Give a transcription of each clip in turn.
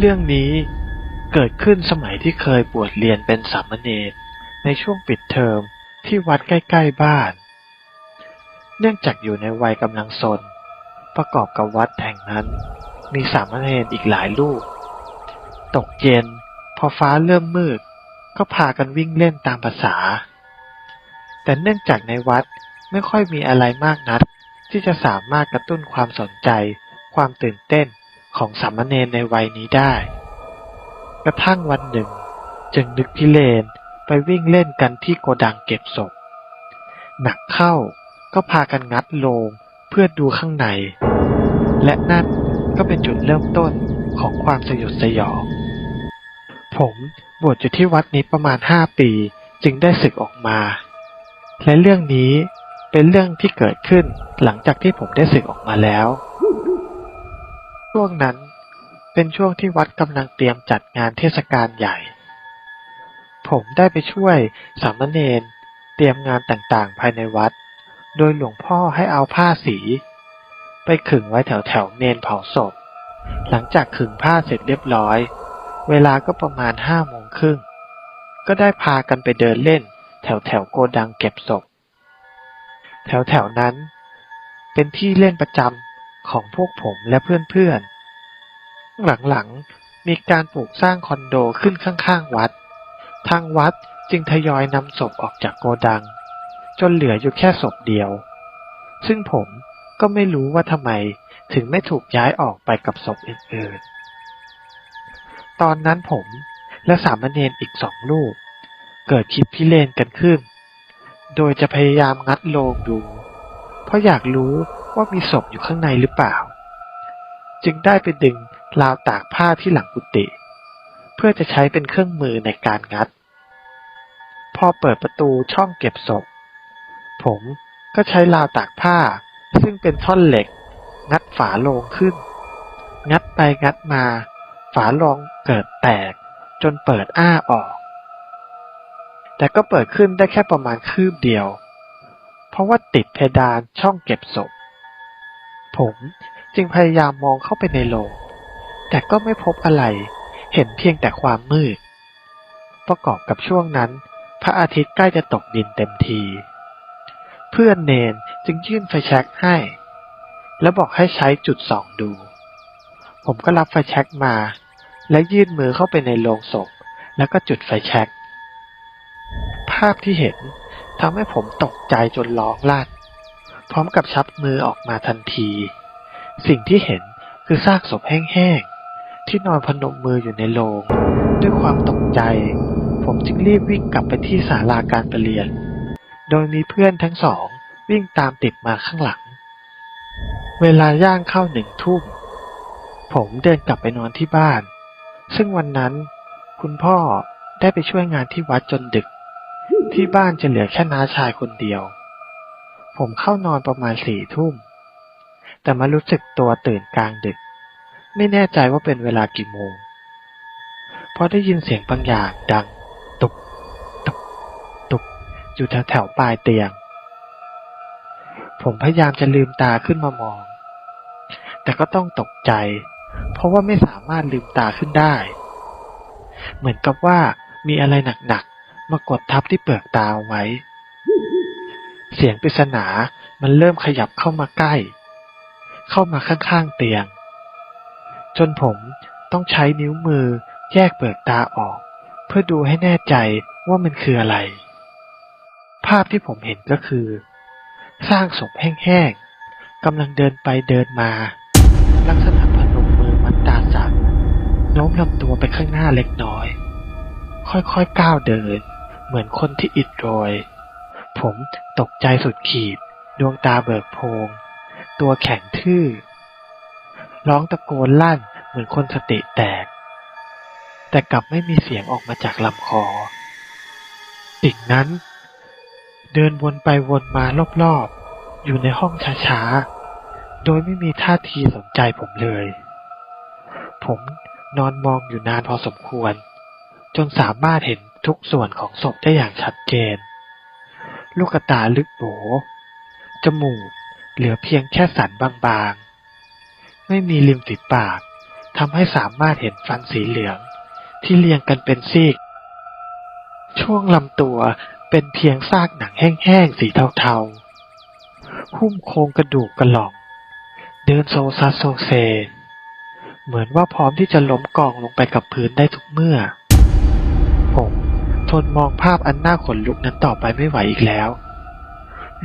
เรื่องนี้เกิดขึ้นสมัยที่เคยบวชเรียนเป็นสามเณรในช่วงปิดเทอมที่วัดใกล้ๆบ้าน เนื่องจากอยู่ในวัยกำลังซนประกอบกับวัดแห่งนั้น มีสามเณรอีกหลายลูก ตกเย็น พอฟ้าเริ่มมืด ก็พากันวิ่งเล่นตามภาษา แต่เนื่องจากในวัดไม่ค่อยมีอะไรมากนักที่จะสามารถกระตุ้นความสนใจ ความตื่นเต้น ของสามเณรในวัยนี้ได้ กระทั่งวันหนึ่ง จึงนึกพิเรนไปวิ่งเล่นกันที่โกดังเก็บศพ หนักเข้าก็พากันงัดโลงเพื่อดูข้างใน และนั่นก็เป็นจุดเริ่มต้นของความสยดสยอง ผมบวชอยู่ที่วัดนี้ประมาณห้าปีจึงได้ศึกออกมา และเรื่องนี้เป็นเรื่องที่เกิดขึ้นหลังจากที่ผมได้ศึกออกมาแล้ว ช่วงนั้นเป็นช่วงที่วัดกำลังเตรียมจัดงานเทศกาลใหญ่ ผมได้ไปช่วยสามเณรเตรียมงานต่างๆ ภายในวัด โดยหลวงพ่อให้เอาผ้าสี ไปขึงไว้แถวๆเมนเผาศพ หลังจากขึงผ้าเสร็จเรียบร้อย เวลาก็ประมาณห้าโมงครึ่ง ก็ได้พากันไปเดินเล่น แถวแถวๆโกดังเก็บศพ แถวแถวๆนั้น เป็นที่เล่นประจำ ของพวกผมและเพื่อนๆ หลังๆ มีการปลูกสร้างคอนโดขึ้นข้างๆวัด ทางวัดจึงทยอยนำศพออกจากโกดัง จนเหลืออยู่แค่ศพเดียว ซึ่งผมก็ไม่รู้ว่าทำไมถึงไม่ถูกย้ายออกไปกับศพอื่นๆ ตอนนั้นผมและสามเณรอีกสองลูก เกิดคิดพิเรนกันขึ้น โดยจะพยายามงัดโลงดู เพราะอยากรู้ ว่ามีศพอยู่ข้างในหรือเปล่า จึงได้ไปดึงราวตากผ้าที่หลังกุฏิเพื่อจะใช้เป็นเครื่องมือในการงัด พอเปิดประตูช่องเก็บศพ ผมก็ใช้ราวตากผ้า ซึ่งเป็นท่อนเหล็ก งัดฝาโลงขึ้น งัดไปงัดมา ฝาโลงเกิดแตก จนเปิดอ้าออก แต่ก็เปิดขึ้นได้แค่ประมาณคืบเดียว เพราะว่าติดเพดานช่องเก็บศพ ผม จึงพยายามมองเข้าไปในโลงแต่ก็ไม่พบอะไร เห็นเพียงแต่ความมืด ประกอบกับช่วงนั้น พระอาทิตย์ใกล้จะตกดินเต็มที เพื่อนเนนจึงยื่นไฟแช็กให้ แล้วบอกให้ใช้จุดสองดู ผมก็รับไฟแช็กมา และยื่นมือเข้าไปในโลงศพ แล้วก็จุดไฟแช็กภาพที่เห็นทำให้ผมตกใจจนร้องลั่น พร้อมกับชับมือออกมาทันที สิ่งที่เห็นคือซากศพแห้งๆ ที่นอนพนมมืออยู่ในโลงด้วยความตกใจ ผมจึงรีบวิ่งกลับไปที่ศาลาการประเรียน โดยมีเพื่อนทั้งสองวิ่งตามติดมาข้างหลัง เวลาย่างเข้าหนึ่งทุ่ม ผมเดินกลับไปนอนที่บ้าน ซึ่งวันนั้นคุณพ่อได้ไปช่วยงานที่วัดจนดึก ที่บ้านจะเหลือแค่น้าชายคนเดียว ผมเข้านอนประมาณสี่ทุ่ม แต่มารู้สึกตัวตื่นกลางดึก ไม่แน่ใจว่าเป็นเวลากี่โมง เพราะได้ยินเสียงบางอย่างดัง ตุก ตุก ตุก อยู่แถวแถวๆปลายเตียง ผมพยายามจะลืมตาขึ้นมามอง แต่ก็ต้องตกใจ เพราะว่าไม่สามารถลืมตาขึ้นได้ เหมือนกับว่ามีอะไรหนักๆมากดทับที่เปลือกตาเอาไว้ เสียงปริศนามันเริ่มขยับเข้ามาใกล้ เข้ามาข้างๆเตียง จนผมต้องใช้นิ้วมือแยกเปลือกตาออก เพื่อดูให้แน่ใจว่ามันคืออะไร ภาพที่ผมเห็นก็คือ สร้างศพแห้งๆกำลังเดินไปเดินมา ลักษณะพนมมือมัดตาสั่นโน้มลำตัวไปข้างหน้าเล็กน้อย ค่อยๆก้าวเดิน เหมือนคนที่อิดโรย ผมตกใจสุดขีด ดวงตาเบิกโพง ตัวแข็งทื่อ ร้องตะโกนลั่นเหมือนคนสติแตก แต่กลับไม่มีเสียงออกมาจากลำคอ สิ่งนั้น เดินวนไปวนมารอบๆ อยู่ในห้องช้าๆ โดยไม่มีท่าทีสนใจผมเลย ผมนอนมองอยู่นานพอสมควร จนสามารถเห็นทุกส่วนของศพได้อย่างชัดเจน ลูกตาลึกโบจมูกเหลือเพียงแค่สันบางๆ ไม่มีริมฝีปากทำให้สามารถเห็นฟันสีเหลือง ที่เรียงกันเป็นซีก ช่วงลำตัวเป็นเพียงซากหนังแห้งๆ สีเทาๆ หุ้มโครงกระดูกกระหล่อง เดินโซซัสโซเซ เหมือนว่าพร้อมที่จะล้มกองลงไปกับพื้นได้ทุกเมื่อ ผม ทนมองภาพอันน่าขนลุกนั้นต่อไปไม่ไหวอีกแล้ว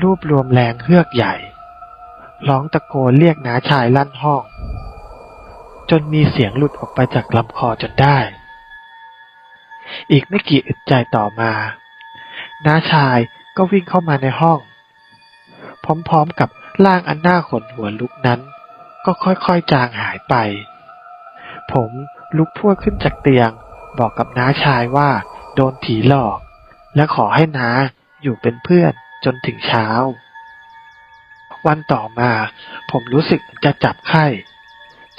รวบรวมแรงเฮือกใหญ่ ร้องตะโกนเรียกน้าชายลั่นห้อง จนมีเสียงหลุดออกไปจากลำคอจนได้ อีกไม่กี่อึดใจต่อมาน้าชายก็วิ่งเข้ามาในห้อง พร้อมๆกับร่างอันน่าขนหัวลุกนั้น ก็ค่อยๆจางหายไป ผมลุกพวดขึ้นจากเตียง บอกกับน้าชายว่า โดนผีหลอก และขอให้นาอยู่เป็นเพื่อนจนถึงเช้า วันต่อมาผมรู้สึกจะจับไข้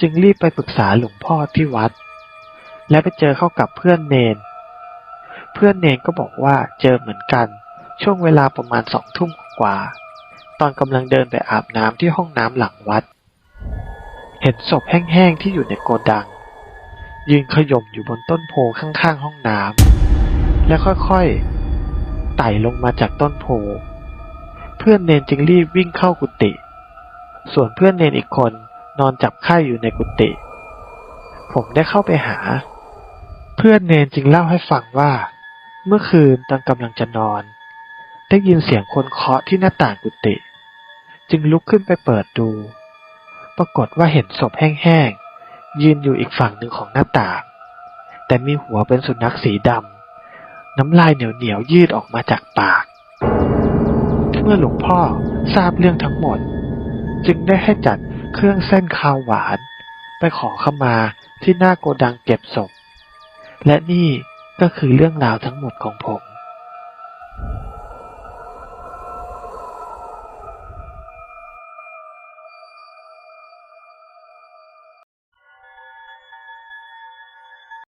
จึงรีบไปปรึกษาหลวงพ่อที่วัด และไปเจอเข้ากับเพื่อนเนน เพื่อนเนนก็บอกว่าเจอเหมือนกัน ช่วงเวลาประมาณสองทุ่มกว่า ตอนกำลังเดินไปอาบน้ำที่ห้องน้ำหลังวัด เห็นศพแห้งๆที่อยู่ในโกดัง ยืนขย่มอยู่บนต้นโพข้างๆห้องน้ำ และค่อยๆ ไต่ลงมาจากต้นโพ เพื่อนเนนจึงรีบวิ่งเข้ากุฏิ ส่วนเพื่อนเนนอีกคนนอนจับไข้อยู่ในกุฏิ ผมได้เข้าไปหา เพื่อนเนนจึงเล่าให้ฟังว่า เมื่อคืนตอนกำลังจะนอน ได้ยินเสียงคนเคาะที่หน้าต่างกุฏิ จึงลุกขึ้นไปเปิดดู ปรากฏว่าเห็นศพแห้งๆยืนอยู่อีกฝั่งหนึ่งของหน้าต่าง แต่มีหัวเป็นสุนัขสีดำ น้ำลายเหนียวเหนียืดออกมาจากปาก เมื่อหลวงพ่อทราบเรื่องทั้งหมด จึงได้ให้จัดเครื่องเส้นข้าวหวาน ไปขอขมาที่หน้าโกดังเก็บศพ และนี่ก็คือเรื่องราวทั้งหมดของผม